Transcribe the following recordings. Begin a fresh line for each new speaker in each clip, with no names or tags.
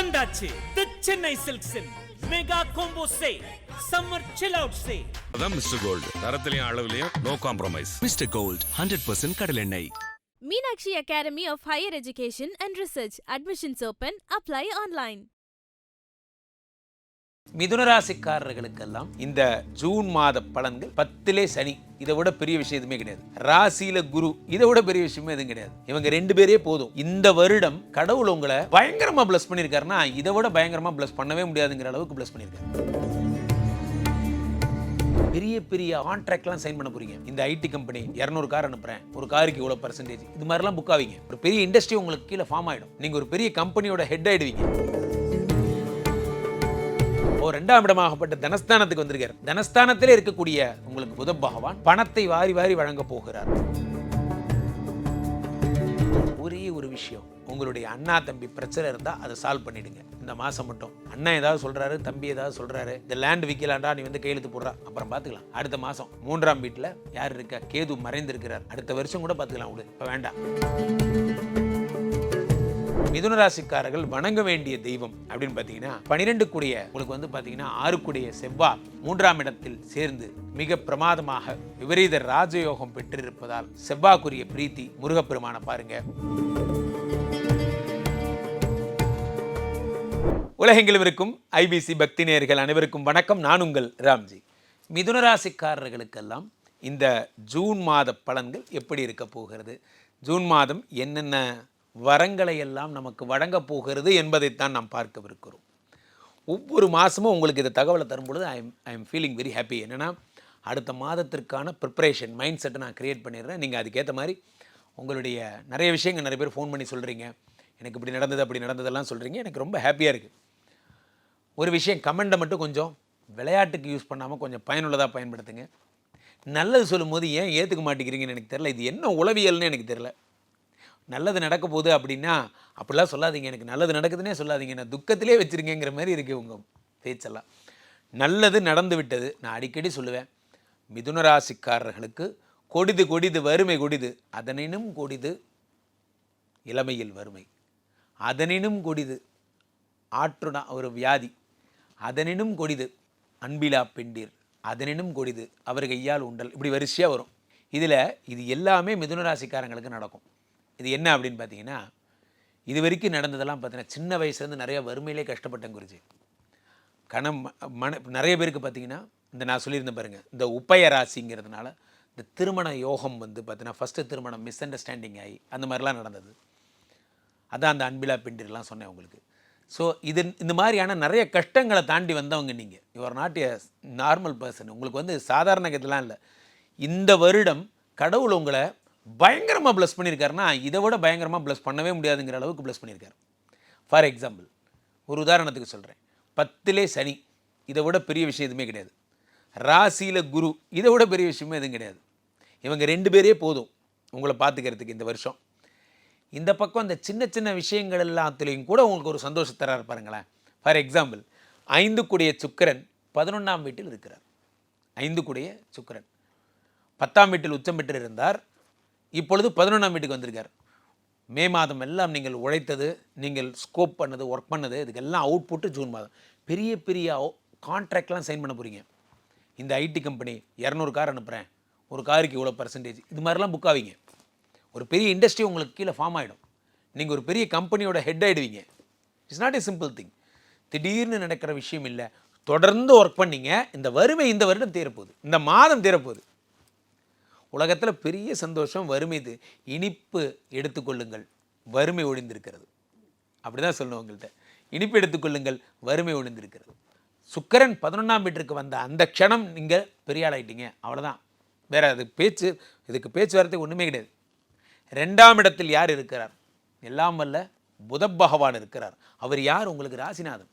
வந்தாச்சு the Chennai சில்க்ஸின் mega combo say summer chill out say
அதான் mister gold தரத்திலையும் அளவுலையும் no compromise
mister gold hundred percent கடலெண்ணெய்
Meenakshi Academy of Higher Education and Research. Admissions open. Apply online.
மிதுனராசிக்காரர்களுக்கெல்லாம் இந்த June மாத பலன்கள் பத்திலே சனி. இதை விட பெரிய விஷயம் எதுவுமே கிடையாது. ராசியில குரு இதை விட பெரிய விஷயமே எதுவும் கிடையாது. இவங்க ரெண்டு பேரே போதும். இந்த வருடம் கடவுள் உங்களை பயங்கரமா பிளஸ் பண்ணியிருக்காருன்னா இதை விட பயங்கரமா பிளஸ் பண்ணவே முடியாதுங்கிற அளவுக்கு பிளஸ் பண்ணியிருக்காரு. பெரிய பெரிய ஆன்ட்ராக்ட்லாம் சைன் பண்ண போறீங்க. இந்த ஐடி கம்பெனி இரநூறு கார் அனுப்புறேன். ஒரு காருக்கு இவ்வளோ பர்சன்டேஜ் இது மாதிரிலாம் புக் ஆவீங்க. ஒரு பெரிய இண்டஸ்ட்ரி உங்களுக்கு கீழே ஃபார்ம் ஆயிடும். நீங்கள் ஒரு பெரிய கம்பெனியோட ஹெட் ஆயிடுவீங்க. ஓ ரெண்டாம் இடமாகப்பட்ட தனஸ்தானத்துக்கு வந்திருக்கார். தனஸ்தானத்திலே இருக்கக்கூடிய உங்களுக்கு புத பகவான் பணத்தை வாரி வாரி வழங்க போகிறார். ஒரே ஒரு விஷயம் உங்களுடைய அண்ணா தம்பி பிரச்சனை இருந்தால் அதை சால்வ் பண்ணிடுங்க. இந்த மாதம் மட்டும். அண்ணன் ஏதாவது சொல்கிறாரு தம்பி ஏதாவது சொல்கிறாரு இந்த லேண்ட் விற்கலாண்டா நீ வந்து கையெழுத்து போடுறா. அப்புறம் பார்த்துக்கலாம். அடுத்த மாதம் மூன்றாம் வீட்டில் யார் இருக்கா? கேது மறைந்திருக்கிறார். அடுத்த வருஷம் கூட பார்த்துக்கலாம் விடு இப்போ வேண்டாம். மிதுன ராசிக்காரர்கள் வணங்க வேண்டிய தெய்வம் அப்படின்னு பார்த்தீங்கன்னா பனிரெண்டு கூடிய உங்களுக்கு வந்து பார்த்தீங்கன்னா ஆறு கூடிய செவ்வாய் மூன்றாம் இடத்தில் சேர்ந்து மிக பிரமாதமாக விபரீத ராஜயோகம் பெற்றிருப்பதால் செவ்வாக்குரிய பிரீத்தி முருகப்பெருமான பாருங்க. உலகெங்கிலும் இருக்கும் ஐபிசி பக்தி நேர்கள் அனைவருக்கும் வணக்கம். நான் உங்கள் ராம்ஜி. மிதுன ராசிக்காரர்களுக்கெல்லாம் இந்த ஜூன் மாத பலன்கள் எப்படி இருக்க போகிறது? ஜூன் மாதம் என்னென்ன வரங்களை எல்லாம் நமக்கு வழங்கப் போகிறது என்பதைத்தான் நாம் பார்க்கவிருக்கிறோம். ஒவ்வொரு மாதமும் உங்களுக்கு இந்த தகவலை தரும்பொழுது I am I am feeling very happy என்னென்னா அடுத்த மாதத்திற்கான ப்ரிப்பரேஷன் மைண்ட் செட்டை நான் க்ரியேட் பண்ணிடுறேன். நீங்கள் அதுக்கேற்ற மாதிரி உங்களுடைய நிறைய விஷயங்கள் நிறைய பேர் ஃபோன் பண்ணி சொல்கிறீங்க எனக்கு இப்படி நடந்தது அப்படி நடந்ததெல்லாம் சொல்கிறீங்க எனக்கு ரொம்ப ஹாப்பியாக இருக்குது ஒரு விஷயம் கமெண்டை மட்டும் கொஞ்சம் விளையாட்டுக்கு யூஸ் பண்ணாமல் கொஞ்சம் பயனுள்ளதாக பயன்படுத்துங்க. நல்லது சொல்லும்போது ஏன் ஏற்றுக்க மாட்டேங்கிறீங்கன்னு எனக்கு தெரில இது என்ன உளவியல்னு எனக்கு தெரில நல்லது நடக்க போகுது அப்படின்னா அப்படிலாம் சொல்லாதீங்க. எனக்கு நல்லது நடக்குதுன்னே சொல்லாதீங்க. நான் துக்கத்திலே வச்சுருங்கங்கிற மாதிரி இருக்கு உங்கள் பேச்செல்லாம். நல்லது நடந்து விட்டது. நான் அடிக்கடி சொல்லுவேன். மிதுன ராசிக்காரர்களுக்கு கொடிது கொடிது வறுமை கொடிது. அதனினும் கொடிது இளமையில் வறுமை. அதனினும் கொடிது ஆற்றுடா ஒரு வியாதி. அதனினும் கொடிது அன்பிலா பெண்டீர். அதனினும் கொடிது அவர் கையால் உண்டல். இப்படி வரிசையாக வரும். இதில் இது எல்லாமே மிதுன ராசிக்காரங்களுக்கு நடக்கும். இது என்ன அப்படின்னு பார்த்தீங்கன்னா இது வரைக்கும் நடந்ததெல்லாம் பார்த்தீங்கன்னா சின்ன வயசுலேருந்து நிறைய வறுமையிலே கஷ்டப்பட்டேன் குருஜி. கணம் மன நிறைய பேருக்கு பார்த்தீங்கன்னா இந்த நான் சொல்லியிருந்தேன் பாருங்கள் இந்த உப்பய ராசிங்கிறதுனால இந்த திருமண யோகம் வந்து பார்த்தீங்கன்னா ஃபஸ்ட்டு திருமணம் மிஸ் அண்டர்ஸ்டாண்டிங் ஆகி அந்த மாதிரிலாம் நடந்தது. அதான் அந்த அன்பிலா பெண்டிர்லாம் சொன்னேன் உங்களுக்கு. ஸோ இது இந்த மாதிரியான நிறைய கஷ்டங்களை தாண்டி வந்தவங்க நீங்கள் you're not a normal person உங்களுக்கு வந்து சாதாரண கதெல்லாம் இல்லை. இந்த வருடம் கடவுள் உங்களை பயங்கரமாக ப்ளஸ் பண்ணியிருக்காருன்னா இதை விட பயங்கரமாக ப்ளஸ் பண்ணவே முடியாதுங்கிற அளவுக்கு ப்ளஸ் பண்ணியிருக்காரு. ஃபார் எக்ஸாம்பிள் ஒரு உதாரணத்துக்கு சொல்கிறேன் பத்திலே சனி இதை விட பெரிய விஷயம் எதுவுமே கிடையாது. ராசியில் குரு இதை விட பெரிய விஷயமே எதுவும் கிடையாது. இவங்க ரெண்டு பேரே போதும் உங்களை பார்த்துக்கிறதுக்கு இந்த வருஷம். இந்த பக்கம் இந்த சின்ன சின்ன விஷயங்கள் எல்லாத்துலேயும் கூட உங்களுக்கு ஒரு சந்தோஷம் தராரு பாருங்களேன் ஃபார் எக்ஸாம்பிள் ஐந்து கூடிய சுக்கிரன் பதினொன்றாம் வீட்டில் இருக்கிறார். ஐந்து கூடிய சுக்கரன். பத்தாம் வீட்டில் உச்சம் பெற்று இருந்தார் இப்பொழுது பதினொன்றாம் வீட்டுக்கு வந்திருக்கார். மே மாதம் எல்லாம் நீங்கள் உழைத்தது நீங்கள் ஸ்கோப் பண்ணது ஒர்க் பண்ணது இதுக்கெல்லாம் அவுட்புட்டு ஜூன் மாதம். பெரிய பெரிய கான்ட்ராக்ட்லாம் சைன் பண்ண போகிறீங்க இந்த ஐடி கம்பெனி இரநூறு கார் அனுப்புகிறேன் ஒரு காருக்கு இவ்வளோ பர்சன்டேஜ் இது மாதிரிலாம் புக் ஆவீங்க. ஒரு பெரிய இண்டஸ்ட்ரி உங்களுக்கு கீழே ஃபார்ம் ஆகிடும் நீங்கள் ஒரு பெரிய கம்பெனியோட head ஆகிடுவீங்க it's not a simple thing திடீர்னு நடக்கிற விஷயம் இல்லை. தொடர்ந்து ஒர்க் பண்ணீங்க. இந்த வறுமை இந்த வருடம் தீரப்போகுது. இந்த மாதம் தீரப்போகுது. உலகத்தில் பெரிய சந்தோஷம் வறுமை இது. இனிப்பு எடுத்துக்கொள்ளுங்கள் வறுமை ஒழிந்திருக்கிறது. அப்படி தான் சொல்லணும் உங்கள்கிட்ட இனிப்பு எடுத்துக்கொள்ளுங்கள் வறுமை ஒழிந்திருக்கிறது. சுக்கரன் பதினொன்றாம் வீட்டிற்கு வந்த அந்த க்ஷணம் நீங்கள் பெரிய ஆளாயிட்டீங்க. அவ்வளோதான் வேற அது பேச்சு இதுக்கு பேச்சுவார்த்தை ஒன்றுமே கிடையாது. ரெண்டாம் இடத்தில் யார் இருக்கிறார்? எல்லாம் வல்ல புத பகவான் இருக்கிறார். அவர் யார்? உங்களுக்கு ராசிநாதன்.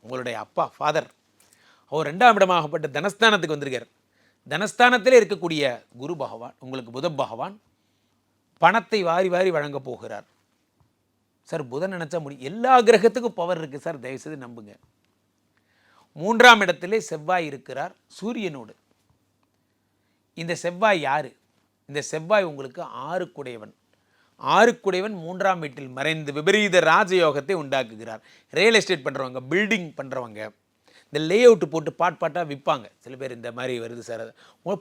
உங்களுடைய அப்பா ஃபாதர் அவர் ரெண்டாம் இடமாகப்பட்ட தனஸ்தானத்துக்கு வந்திருக்கார். தனஸ்தானத்தில் இருக்கக்கூடிய குரு பகவான் உங்களுக்கு புத பகவான் பணத்தை வாரி வாரி வழங்க போகிறார். சார் புதன் நினச்சா முடியும் எல்லா கிரகத்துக்கும் பவர் இருக்குது சார் தயவுசெய்து நம்புங்க. மூன்றாம் இடத்திலே செவ்வாய் இருக்கிறார் சூரியனோடு. இந்த செவ்வாய் யார்? இந்த செவ்வாய் உங்களுக்கு ஆறுக்குடையவன். ஆறுக்குடையவன் மூன்றாம் வீட்டில் மறைந்து விபரீத ராஜயோகத்தை உண்டாக்குகிறார். ரியல் எஸ்டேட் பண்ணுறவங்க பில்டிங் பண்ணுறவங்க இந்த லே அவுட்டு போட்டு பாட் பாட்டாக விற்பாங்க சில பேர் இந்த மாதிரி வருது சார். அது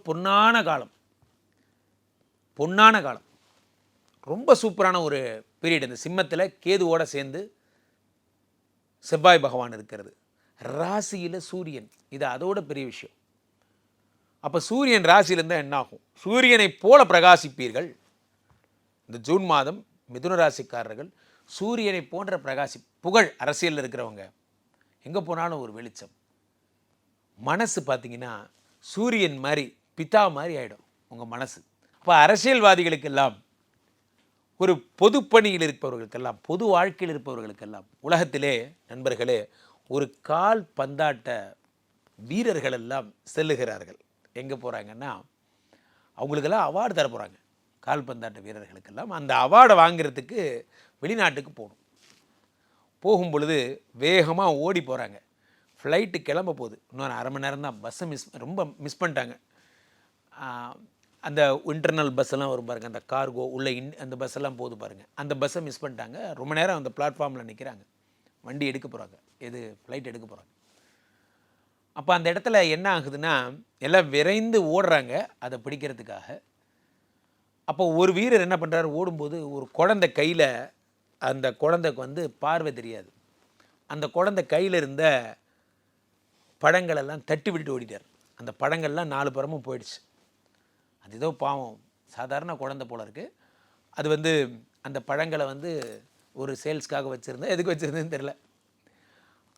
பொன்னான காலம். பொன்னான காலம். ரொம்ப சூப்பரான ஒரு பீரியட் இந்த சிம்மத்தில் கேதுவோட சேர்ந்து செவ்வாய் பகவான் இருக்கிறது. ராசியில் சூரியன். இது அதோட பெரிய விஷயம். அப்போ சூரியன் ராசியிலேருந்தால் என்ன ஆகும் சூரியனைப் போல பிரகாசிப்பீர்கள். இந்த ஜூன் மாதம் மிதுன ராசிக்காரர்கள் சூரியனை போன்ற பிரகாசி புகழ் அரசியலில் இருக்கிறவங்க. எங்கே போனாலும் ஒரு வெளிச்சம். மனசு பார்த்தீங்கன்னா சூரியன் மாதிரி பிதா மாதிரி ஆகிடும் உங்கள் மனசு. அப்போ அரசியல்வாதிகளுக்கெல்லாம் ஒரு பொதுப்பணியில் இருப்பவர்களுக்கெல்லாம் பொது வாழ்க்கையில் இருப்பவர்களுக்கெல்லாம் உலகத்திலே நண்பர்களே ஒரு கால் பந்தாட்ட வீரர்கள் எல்லாம் செல்லுகிறார்கள். எங்கே போகிறாங்கன்னா அவங்களுக்கெல்லாம் அவார்டு தர போகிறாங்க கால்பந்தாட்ட வீரர்களுக்கெல்லாம். அந்த அவார்டை வாங்குறதுக்கு வெளிநாட்டுக்கு போகணும். போகும் பொழுது வேகமாக ஓடி போகிறாங்க ஃப்ளைட்டு கிளம்ப போகுது. இன்னொரு அரை மணி நேரம் தான் பஸ்ஸை மிஸ் ரொம்ப மிஸ் பண்ணிட்டாங்க. அந்த இன்டர்னல் பஸ்ஸெல்லாம் வரும் பாருங்கள் அந்த கார்கோ உள்ள இன் அந்த பஸ்ஸெல்லாம் போகுது பாருங்கள் அந்த பஸ்ஸை மிஸ் பண்ணிட்டாங்க. ரொம்ப நேரம் அந்த பிளாட்ஃபார்மில் நிற்கிறாங்க வண்டி எடுக்க போகிறாங்க எது ஃப்ளைட் எடுக்க போகிறாங்க அப்போ அந்த இடத்துல என்ன ஆகுதுன்னா எல்லாம் விரைந்து ஓடுறாங்க. அதை பிடிக்கிறதுக்காக. அப்போ ஒரு வீரர் என்ன பண்ணுறாரு ஓடும்போது ஒரு குழந்தை கையில் அந்த குழந்தைக்கு வந்து பார்வை தெரியாது. அந்த குழந்தை கையில் இருந்த பழங்களெல்லாம் தட்டி விட்டுட்டு ஓடிட்டார். அந்த பழங்கள்லாம் நாலு புறமும் போயிடுச்சு. அது ஏதோ பாவம். சாதாரண குழந்தை போல இருக்குது அது வந்து அந்த பழங்களை வந்து ஒரு சேல்ஸ்க்காக வச்சுருந்தேன் எதுக்கு வச்சுருந்தேன்னு தெரில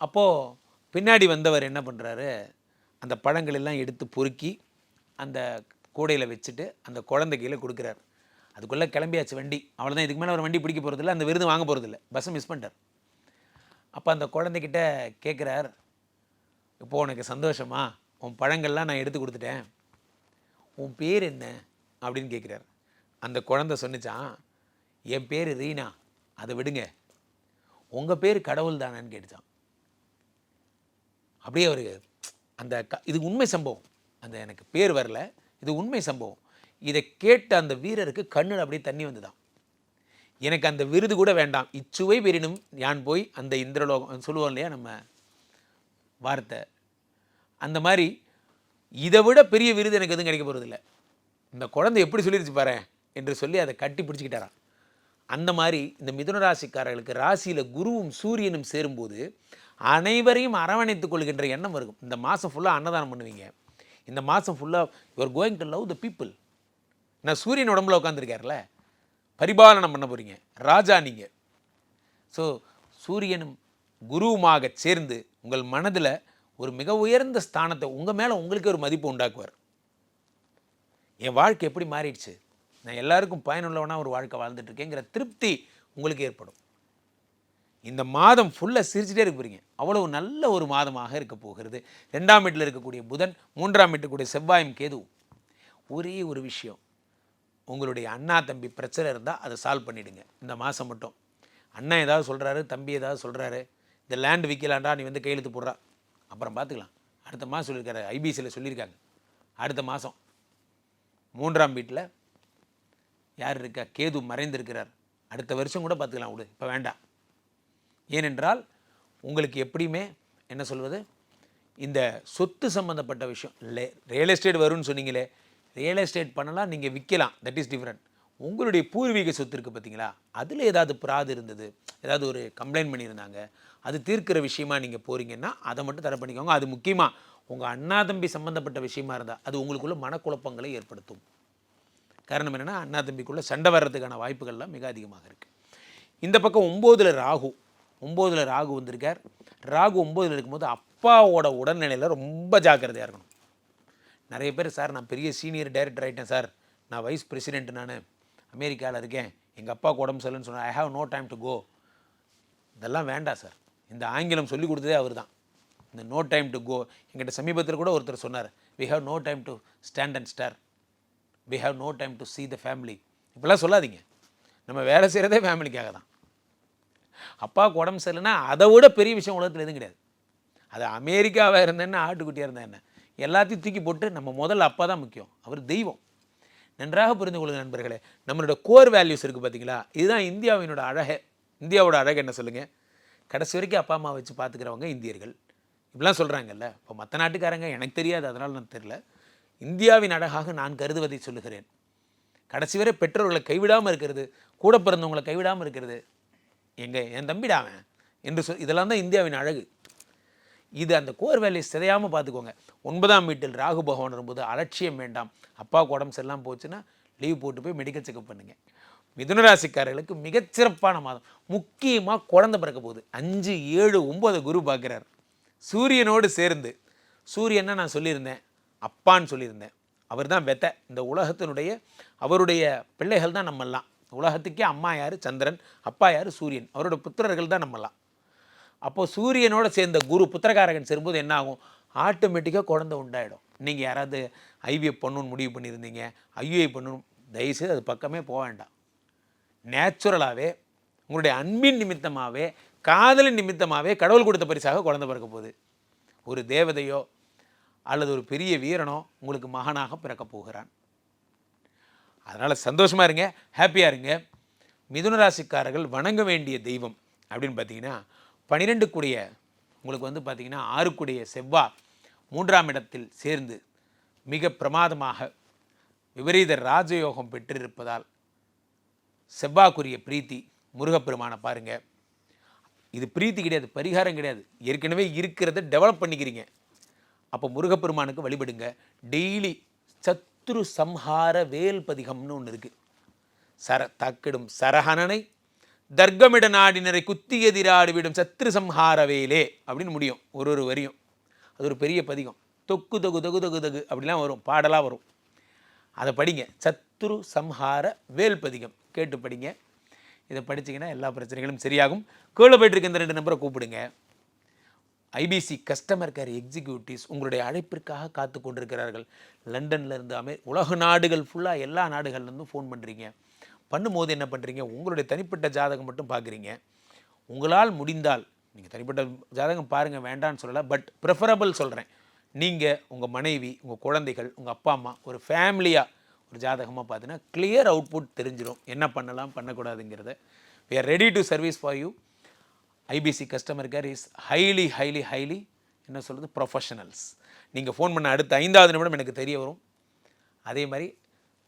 அப்போது பின்னாடி வந்தவர் என்ன பண்ணுறாரு அந்த பழங்கள் எல்லாம் எடுத்து பொறுக்கி அந்த கூடையில் வச்சுட்டு அந்த குழந்தை கீழே கொடுக்குறாரு. அதுக்குள்ளே கிளம்பியாச்சு வண்டி. அவ்வளோதான் இதுக்கு மேலே ஒரு வண்டி பிடிக்க போகிறதில்ல அந்த விருது வாங்க போகிறதில்ல பஸ்ஸை மிஸ் பண்ணிட்டார். அப்போ அந்த குழந்தைக்கிட்ட கேட்குறார் இப்போ உனக்கு சந்தோஷமா? உன் பழங்கள்லாம் நான் எடுத்து கொடுத்துட்டேன். உன் பேர் என்ன? அப்படின்னு கேட்குறாரு. அந்த குழந்தை சொன்னிச்சான் என் பேர் ரீனா. அதை விடுங்க. உங்கள் பேர் கடவுள் தானேன்னு கேட்டுச்சான். அப்படியே அவருக்கு அந்த க இது உண்மை சம்பவம். அந்த எனக்கு பேர் வரல. இது உண்மை சம்பவம். இதை கேட்ட அந்த வீரருக்கு கண்ணில் அப்படியே தண்ணி வந்துதான். எனக்கு அந்த விருது கூட வேண்டாம். இச்சுவை பெறினும் யான் போய் அந்த இந்திரலோகம் சொல்லுவோம் இல்லையா நம்ம வார்த்தை அந்த மாதிரி இதை விட பெரிய விருது எனக்கு எதுவும் கிடைக்க போகிறதில்ல இந்த குழந்தை எப்படி சொல்லிருச்சு பாரு என்று சொல்லி அதை கட்டி பிடிச்சிக்கிட்டாரான் அந்த மாதிரி இந்த மிதுன ராசிக்காரர்களுக்கு ராசியில் குருவும் சூரியனும் சேரும்போது அனைவரையும் அரவணைத்துக் கொள்கின்ற எண்ணம் இருக்கும் இந்த மாதம் ஃபுல்லாக அன்னதானம் பண்ணுவீங்க. இந்த மாதம் ஃபுல்லாக you're going to love the people நான் சூரியன் உடம்புல உட்காந்துருக்கார்ல பரிபாலனம் பண்ண போகிறீங்க ராஜா நீங்கள் ஸோ சூரியனும் குருவுமாக சேர்ந்து உங்கள் மனதில் ஒரு மிக உயர்ந்த ஸ்தானத்தை உங்கள் மேலே உங்களுக்கு ஒரு மதிப்பு உண்டாக்குவார். என் வாழ்க்கை எப்படி மாறிடுச்சு? நான் எல்லாருக்கும் பயனுள்ளவனாக ஒரு வாழ்க்கை வாழ்ந்துட்டு இருக்கேங்கிற திருப்தி உங்களுக்கு ஏற்படும். இந்த மாதம் ஃபுல்லாக சிரிச்சுட்டே இருக்க போகிறீங்க அவ்வளவு நல்ல ஒரு மாதமாக இருக்க போகிறது. ரெண்டாம் வீட்டில் இருக்கக்கூடிய புதன் மூன்றாம் வீட்டுக்கூடிய செவ்வாயும் கேதுவும் ஒரே ஒரு விஷயம். உங்களுடைய அண்ணா தம்பி பிரச்சனை இருந்தால் அதை சால்வ் பண்ணிவிடுங்க இந்த மாதம் மட்டும். அண்ணன் ஏதாவது சொல்கிறாரு தம்பி ஏதாவது சொல்கிறாரு இந்த லேண்ட் விற்கலாண்டா நீ வந்து கையெழுத்து போடுறா. அப்புறம் பார்த்துக்கலாம். அடுத்த மாதம் சொல்லியிருக்காரு ஐபிசியில் சொல்லியிருக்காங்க. அடுத்த மாதம். மூன்றாம் வீட்டில் யார் இருக்கா? கேது மறைந்திருக்கிறார். அடுத்த வருஷம் கூட பார்த்துக்கலாம் விடு இப்போ வேண்டாம். ஏனென்றால் உங்களுக்கு எப்படியுமே என்ன சொல்வது? இந்த சொத்து சம்மந்தப்பட்ட விஷயம் இல்லை ரியல் எஸ்டேட் வரும்னு சொன்னீங்களே ரியல் எஸ்டேட் பண்ணலாம் நீங்கள் விற்கலாம். தட் இஸ் டிஃப்ரெண்ட் உங்களுடைய பூர்வீக சொத்து இருக்குது பார்த்தீங்களா? அதில் ஏதாவது பிராது இருந்தது? ஏதாவது ஒரு கம்ப்ளைண்ட் பண்ணியிருந்தாங்க? அது தீர்க்கிற விஷயமா நீங்கள் போகிறீங்கன்னா அதை மட்டும் தடை பண்ணிக்கோங்க. அது முக்கியமாக உங்கள் அண்ணா தம்பி சம்மந்தப்பட்ட விஷயமா இருந்தால் அது உங்களுக்குள்ள மனக்குழப்பங்களை ஏற்படுத்தும். காரணம் என்னென்னா அண்ணா தம்பிக்குள்ளே சண்டை வர்றதுக்கான வாய்ப்புகள்லாம் மிக அதிகமாக இருக்குது இந்த பக்கம் ஒம்போதில் ராகு. ஒம்போதில் ராகு வந்திருக்கார். ராகு ஒம்போதில் இருக்கும்போது அப்பாவோட உடல்நிலையில் ரொம்ப ஜாக்கிரதையாக இருக்கணும். நிறைய பேர் சார் நான் பெரிய சீனியர் டைரக்டர் ஆகிட்டேன் சார். நான் வைஸ் பிரசிடென்ட் நான். அமெரிக்காவில் இருக்கேன். எங்கள் அப்பாவுக்கு உடம்பு சரியில்லைன்னு சொன்னால் I have no time to go இதெல்லாம் வேண்டாம் சார் இந்த ஆங்கிலம் சொல்லி கொடுத்ததே அவர் தான் இந்த நோ டைம் டு கோ எங்கிட்ட சமீபத்தில் கூட ஒருத்தர் சொன்னார். We have no time to stand and stare we have no time to see the family இப்படிலாம் சொல்லாதீங்க. நம்ம வேலை செய்கிறதே ஃபேமிலிக்காக தான். அப்பாவுக்கு உடம்பு சரியில்லைன்னா அதை விட பெரிய விஷயம் உலகத்தில் எதுவும் கிடையாது. அது அமெரிக்காவாக இருந்தேன்னா ஆட்டுக்குட்டியாக இருந்தேன் என்ன? எல்லாத்தையும் தூக்கி போட்டு நம்ம முதல்ல அப்பா தான் முக்கியம். அவர் தெய்வம். நன்றாக புரிந்து கொள்ளுங்க நண்பர்களே. நம்மளோட கோர் வேல்யூஸ் இருக்குது பார்த்தீங்களா இதுதான் இந்தியாவினோட அழகை. இந்தியாவோட அழகு என்ன சொல்லுங்கள் கடைசி வரைக்கும் அப்பா அம்மா வச்சு பார்த்துக்கிறவங்க இந்தியர்கள். இப்படிலாம் சொல்கிறாங்கல்ல இப்போ மற்ற நாட்டுக்காரங்க எனக்கு தெரியாது அதனால் நான் தெரில இந்தியாவின் அழகாக நான் கருதுவதை சொல்லுகிறேன். கடைசி வரை பெற்றோர்களை கைவிடாமல் இருக்கிறது கூட பிறந்தவங்களை கைவிடாமல் இருக்கிறது. எங்கள் என் தம்பிடா அவன். என்று சொல் இதெல்லாம் தான் இந்தியாவின் அழகு. இது அந்த கோர் வேலையை சிதையாமல் பார்த்துக்கோங்க. ஒன்பதாம் வீட்டில் ராகு பகவான் வரும்போது அலட்சியம் வேண்டாம். அப்பாவுக்கு உடம்பு சரியில்லாமல் போச்சுன்னா லீவ் போட்டு போய் மெடிக்கல் செக்அப் பண்ணுங்கள் மிதுனராசிக்காரர்களுக்கு மிகச்சிறப்பான மாதம். முக்கியமாக குழந்தை பிறக்க போகுது. அஞ்சு ஏழு ஒம்பது குரு பார்க்குறார். சூரியனோடு சேர்ந்து சூரியனை நான் சொல்லியிருந்தேன் அப்பான்னு சொல்லியிருந்தேன். அவர் தான் வெத்த. இந்த உலகத்தினுடைய அவருடைய பிள்ளைகள் தான் நம்மெல்லாம். உலகத்துக்கே அம்மா யார்? சந்திரன். அப்பா யார்? சூரியன். அவரோட புத்திரர்கள் தான் நம்மெல்லாம். அப்போது சூரியனோட சேர்ந்த குரு புத்திரகாரகன் சேரும்போது என்ன ஆகும் ஆட்டோமேட்டிக்காக குழந்தை உண்டாயிடும். நீங்கள் யாராவது ஐவிஎஃப் பண்ணணும்னு முடிவு பண்ணியிருந்தீங்க. ஐயுஐ பண்ணணும். தயவுசெய்து அது பக்கமே போக வேண்டாம். நேச்சுரலாகவே உங்களுடைய அன்பின் நிமித்தமாகவே காதலின் நிமித்தமாகவே கடவுள் கொடுத்த பரிசாக குழந்தை பிறக்க போகுது. ஒரு தேவதையோ அல்லது ஒரு பெரிய வீரனோ உங்களுக்கு மகனாக பிறக்க போகிறான். அதனால் சந்தோஷமாக இருங்க ஹாப்பியாக இருங்க. மிதுன ராசிக்காரர்கள் வணங்க வேண்டிய தெய்வம் அப்படின்னு பார்த்தீங்கன்னா பனிரெண்டு கூடிய உங்களுக்கு வந்து பார்த்திங்கன்னா ஆறுக்குடிய செவ்வாய் மூன்றாம் இடத்தில் சேர்ந்து மிக பிரமாதமாக விபரீத ராஜயோகம் பெற்றிருப்பதால் செவ்வாக்குரிய பிரீத்தி முருகப்பெருமானை பாருங்கள் இது பிரீத்தி கிடையாது பரிகாரம் கிடையாது. ஏற்கனவே இருக்கிறத டெவலப் பண்ணிக்கிறீங்க. அப்போ முருகப்பெருமானுக்கு வழிபடுங்க. டெய்லி சத்ரு சம்ஹார வேல் பதிகம்னு ஒன்று இருக்குது சர தக்கிடும் சரஹனனை தர்க்கமிட நாடினரை குத்தி எதிராடிவிடும் சத்ரு சம்ஹார வேலே அப்படின்னு முடியும் ஒரு ஒரு வரியும். அது ஒரு பெரிய பதிகம். தொக்கு தொகு தொகு தொகு தொகு அப்படிலாம் வரும் பாடலாக வரும். அதை படிங்க. சத்ரு சம்ஹார வேல் பதிகம். கேட்டு படிங்க. இதை படிச்சீங்கன்னா எல்லா பிரச்சனைகளும் சரியாகும். கீழே போயிட்டு இருக்க இந்த ரெண்டு நம்பரை கூப்பிடுங்க. ஐபிசி கஸ்டமர் கேர் எக்ஸிக்யூட்டிவ்ஸ் உங்களுடைய அழைப்பிற்காக காத்து கொண்டிருக்கிறார்கள். லண்டன்ல இருந்து அமெ உலக நாடுகள் ஃபுல்லாக எல்லா நாடுகள்லேருந்தும் ஃபோன் பண்ணுறீங்க பண்ணும்போது என்ன பண்ணுறீங்க உங்களுடைய தனிப்பட்ட ஜாதகம் மட்டும் பார்க்குறீங்க. உங்களால் முடிந்தால் நீங்கள் தனிப்பட்ட ஜாதகம் பாருங்கள் வேண்டான்னு சொல்லலை பட் ப்ரிஃபரபிள் சொல்கிறேன் நீங்கள் உங்கள் மனைவி உங்கள் குழந்தைகள் உங்கள் அப்பா அம்மா ஒரு ஃபேமிலியாக ஒரு ஜாதகமாக பார்த்தீங்கன்னா கிளியர் அவுட்புட் தெரிஞ்சிடும் என்ன பண்ணலாம் பண்ணக்கூடாதுங்கிறத. We are ready to service for you IBC customer care is highly highly highly என்ன சொல்கிறது ப்ரொஃபஷனல்ஸ் நீங்கள் ஃபோன் பண்ண அடுத்த ஐந்தாவது நிமிடம் எனக்கு தெரிய வரும். அதே மாதிரி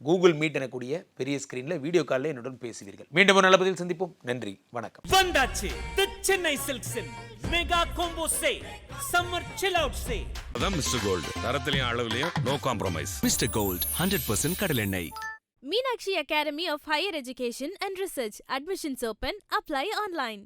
கூகுள் மீட் எனக்கூடிய பெரிய ஸ்க்ரீனில் வீடியோ காலில் என்னுடன் பேசுவீர்கள். மீண்டும் ஒரு நல்ல பதில் சந்திப்போம். நன்றி. வணக்கம்.
வந்தாச்சு. The Chennai சில்க்ஸின் mega combo say summer chill out say
அதான் மிஸ்டர் கோல்டு தரத்திலையும் அளவுலையும் no compromise
mister gold hundred percent கடலெண்ணெய்
Meenakshi Academy of Higher Education and Research. Admissions open. Apply online.